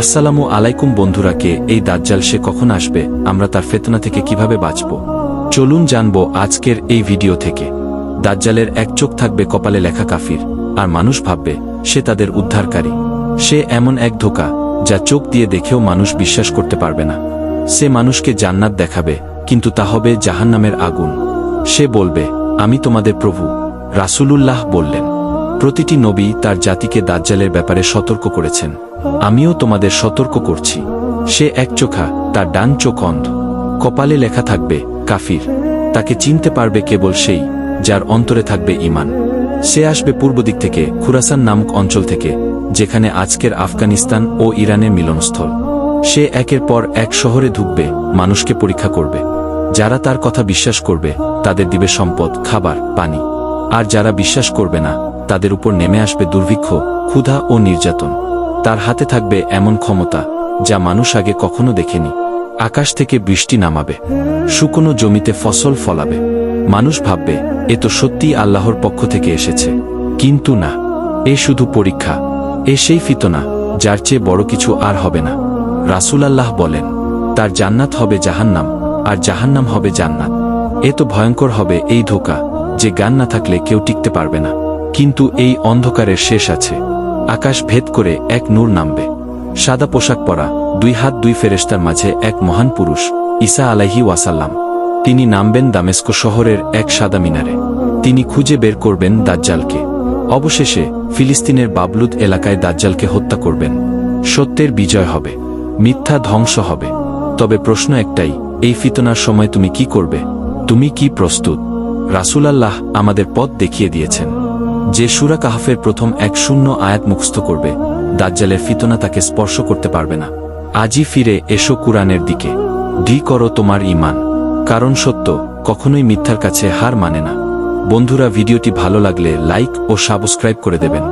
আসসালামু আলাইকুম বন্ধুরা, কে এই দাজ্জাল সে কখন আসবে? আমরা তার ফেতনা থেকে কীভাবে বাঁচব? চলুন জানব আজকের এই ভিডিও থেকে। দাজ্জালের এক চোখ থাকবে কপালে লেখা কাফির, আর মানুষ ভাববে, সে তাদের উদ্ধারকারী। সে এমন এক ধোকা, যা চোখ দিয়ে দেখেও মানুষ বিশ্বাস করতে পারবে না। সে মানুষকে জান্নাত দেখাবে, কিন্তু তা হবে জাহান্নামের আগুন। সে বলবে, আমি তোমাদের প্রভু, রাসূলুল্লাহ বললেন। প্রতিটি নবী তার জাতিকে দাজ্জালের ব্যাপারে সতর্ক করেছেন। আমিও তোমাদের সতর্ক করছি। সে এক চোখা, তার ডান চোখ অন্ধ। কপালে লেখা থাকবে, কাফির। তাকে চিনতে পারবে কেবল সেই, যার অন্তরে থাকবে ইমান সে আসবে পূর্ব দিক থেকে, খুরাসান নামক অঞ্চল থেকে, যেখানে আজকের আফগানিস্তান ও ইরানের মিলনস্থল। সে একের পর এক শহরে ঢুকবে, মানুষকে পরীক্ষা করবে। যারা তার কথা বিশ্বাস করবে, তাদের দিবে সম্পদ, খাবার, পানি। আর যারা বিশ্বাস করবে না, তাদের উপর নেমে আসবে দুর্ভিক্ষ, ক্ষুধা ও নির্যাতন। তার হাতে থাকবে এমন ক্ষমতা, যা মানুষ আগে কখনো দেখেনি। আকাশ থেকে বৃষ্টি নামাবে, শুকনো জমিতে ফসল ফলাবে। মানুষ ভাববে, এ তো সত্যি আল্লাহর পক্ষ থেকে এসেছে। কিন্তু না, এ শুধু পরীক্ষা, এ সেই ফিতনা, যার চেয়ে বড় কিছু আর হবে না। রাসূল আল্লাহ বলেন, তার জান্নাত হবে জাহান্নাম, আর জাহান্নাম হবে জান্নাত। এ তো ভয়ঙ্কর হবে এই ধোকা, যে গান না থাকলে কেউ টিকতে পারবে না। কিন্তু এই অন্ধকারের শেষ আছে। আকাশ ভেদ করে এক নূর নামবে। সাদা পোশাক পরা দুই হাত দুই ফেরেস্তার মাঝে এক মহান পুরুষ, ঈসা আলাহি ওয়াসাল্লাম। তিনি নামবেন দামেস্কো শহরের এক সাদা মিনারে। তিনি খুঁজে বের করবেন দাজ্জালকে। অবশেষে ফিলিস্তিনের বাবলুদ এলাকায় দাজ্জালকে হত্যা করবেন। সত্যের বিজয় হবে, মিথ্যা ধ্বংস হবে। তবে প্রশ্ন একটাই, এই ফিতনার সময় তুমি কি করবে? তুমি কি প্রস্তুত? রাসূলাল্লাহ আমাদের পথ দেখিয়ে দিয়েছেন। যে সুরা কাহাফের প্রথম এক শূন্য আয়াত মুখস্থ করবে, দাজ্জালের ফিতনা তাকে স্পর্শ করতে পারবে না। আজই ফিরে এসো কুরআনের দিকে। ডি করো তোমার ইমান কারণ সত্য, কখনোই মিথ্যার কাছে হার মানে না। বন্ধুরা, ভিডিওটি ভালো লাগলে লাইক ও সাবস্ক্রাইব করে দেবেন।